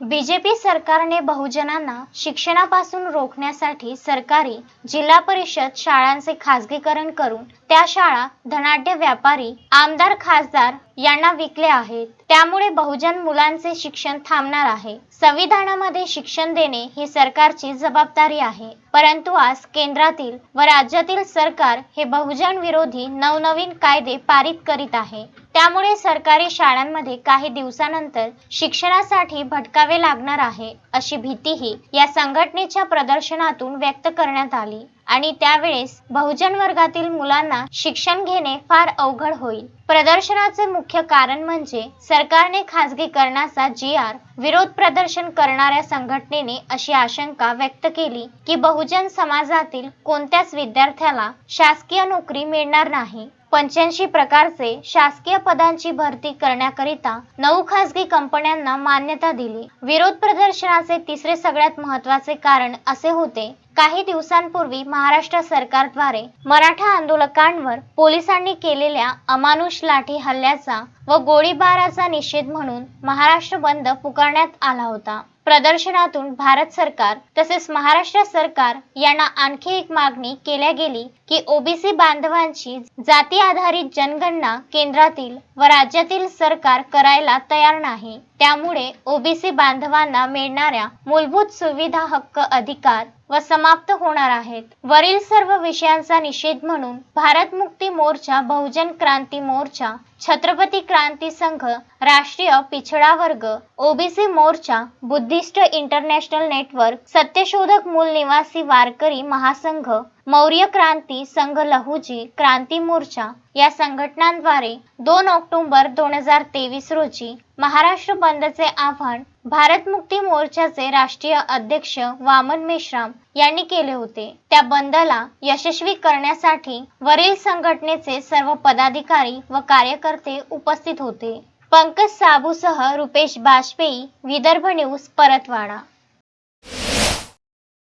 BJP सरकारने बहुजनांना शिक्षणापासून रोखण्यासाठी सरकारी जिल्हा परिषद शाळांचे खासगीकरण करून त्या शाळा धनाढ्य व्यापारी आमदार खासदार यांना विकले आहेत. त्यामुळे बहुजन मुलांचे शिक्षण थांबणार आहे. संविधानामध्ये शिक्षण देणे ही सरकारची जबाबदारी आहे. परंतु आज केंद्रातील व राज्यातील सरकार हे बहुजन विरोधी नवनवीन कायदे पारित करीत आहे. त्यामुळे सरकारी शाळांमध्ये काही दिवसानंतर शिक्षणासाठी भटकावे लागणार आहे अशी भीतीही या संघटनेच्या प्रदर्शनातून व्यक्त करण्यात आली. आणि त्यावेळेस बहुजन वर्गातील मुलांना शिक्षण घेणे फार अवघड होईल. प्रदर्शनाचे मुख्य कारण म्हणजे सरकारने खासगीकरणाचा जी आर विरोध प्रदर्शन करणाऱ्या संघटनेने अशी आशंका व्यक्त केली की बहुजन समाजातील कोणत्याच विद्यार्थ्याला शासकीय नोकरी मिळणार नाही. पंच्याऐंशी प्रकारचे शासकीय पदांची भरती करण्याकरिता नऊ खासगी कंपन्यांना मान्यता दिली. विरोध प्रदर्शनाचे तिसरे सगळ्यात महत्त्वाचे कारण असे होते काही दिवसांपूर्वी महाराष्ट्र सरकारद्वारे मराठा आंदोलकांवर पोलिसांनी केलेल्या अमानुष लाठी हल्ल्याचा व गोळीबाराचा निषेध म्हणून महाराष्ट्र बंद पुकारण्यात आला होता. प्रदर्शनातून भारत सरकार तसेच महाराष्ट्र सरकार यांना आणखी एक मागणी केल्या गेली की ओबीसी बांधवांची जाती आधारित जनगणना केंद्रातील व राज्यातील सरकार करायला तयार नाही. त्यामुळे ओबीसी बांधवांना मिळणाऱ्या मूलभूत सुविधा हक्क अधिकार व समाप्त होणार आहेत. वरील सर्व विषयांचा निषेध म्हणून भारत मुक्ती मोर्चा बहुजन क्रांती मोर्चा छत्रपती क्रांती संघ राष्ट्रीय पिछडा वर्ग ओबीसी मोर्चा बुद्धिस्ट इंटरनॅशनल नेटवर्क सत्यशोधक मूल निवासी वारकरी महासंघ मौर्य क्रांती संघ लहुजी क्रांती मोर्चा या संघटनांद्वारे दोन ऑक्टोबर दोन हजार तेवीस रोजी महाराष्ट्र बंदचे आव्हान भारत मुक्ती मोर्चाचे राष्ट्रीय अध्यक्ष वामन मेश्राम यांनी केले होते. त्या बंदला यशस्वी करण्यासाठी वरील संघटनेचे सर्व पदाधिकारी व कार्यकर्ते उपस्थित होते. पंकज साबूसह रुपेश बाजपेयी विदर्भ न्यूज परतवाडा.